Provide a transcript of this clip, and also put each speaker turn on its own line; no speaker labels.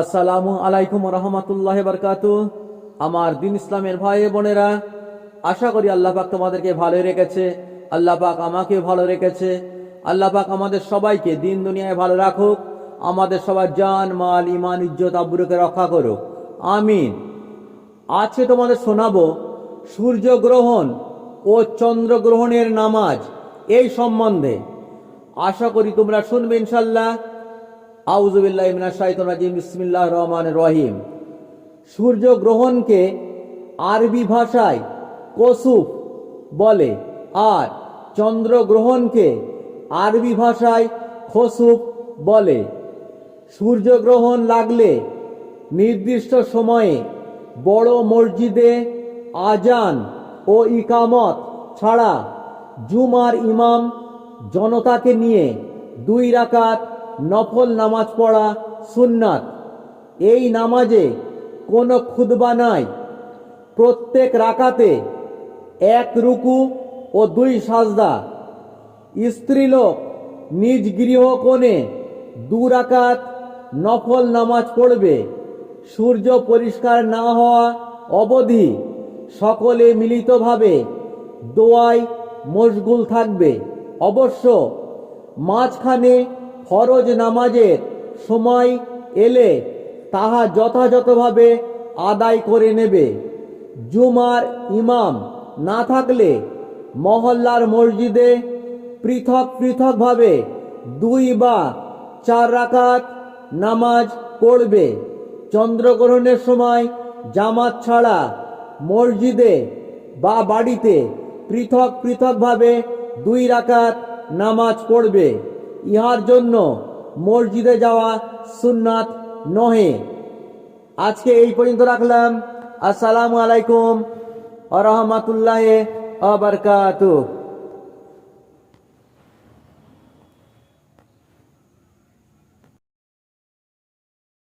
আসসালামু আলাইকুম রহমতুল্লাহ বরকাত আমার দিন ইসলামের ভাই বোনেরা, আশা করি আল্লাহ পাক তোমাদেরকে ভালো রেখেছে, আল্লাহ পাক আমাকে ভালো রেখেছে, আল্লাহ পাক আমাদের সবাইকে দিন দুনিয়ায় ভালো রাখুক, আমাদের সবার জান, মাল ইমান ইজ্জত, আব্রুকে রক্ষা করুক। আমিন। আজকে তোমাদের শোনাবো সূর্যগ্রহণ ও চন্দ্রগ্রহণের নামাজ এই সম্বন্ধে। আশা করি তোমরা শুনবে ইনশাল্লাহ আউজুবিল্লাহ বিসমিল্লাহ রহমান রহিম। সূর্যগ্রহণকে আরবি ভাষায় কসুফ বলে, আর চন্দ্রগ্রহণকে আরবি ভাষায় খসুফ বলে। সূর্যগ্রহণ লাগলে নির্দিষ্ট সময়ে বড় মসজিদে আজান ও ইকামত ছাড়া জুমার ইমাম জনতাকে নিয়ে দুই রাকাত নফল নামাজ পড়া সুন্নাত। এই নামাজে কোনো খুদবা নাই। প্রত্যেক রাকাতে এক রুকু ও দুই সাজদা। স্ত্রীলোক নিজ গৃহ কোণে দু রাকাত নফল নামাজ পড়বে। সূর্য পরিষ্কার না হওয়া অবধি সকলে মিলিতভাবে দোয়ায় মশগুল থাকবে। অবশ্য মাঝখানে ফরজ নামাজের সময় এলে তাহা যথাযথভাবে আদায় করে নেবে। জুমার ইমাম না থাকলে মহল্লার মসজিদে পৃথক পৃথকভাবে দুই বা চার রাকাত নামাজ পড়বে। চন্দ্রগ্রহণের সময় জামাত ছাড়া মসজিদে বা বাড়িতে পৃথক পৃথকভাবে দুই রাকাত নামাজ পড়বে। ইহার জন্য মসজিদে যাওয়া সুন্নাত নহে। আজকে এই পর্যন্ত রাখলাম। আসসালামু আলাইকুম আ রহমতুল্লাহ আবরকাতুহ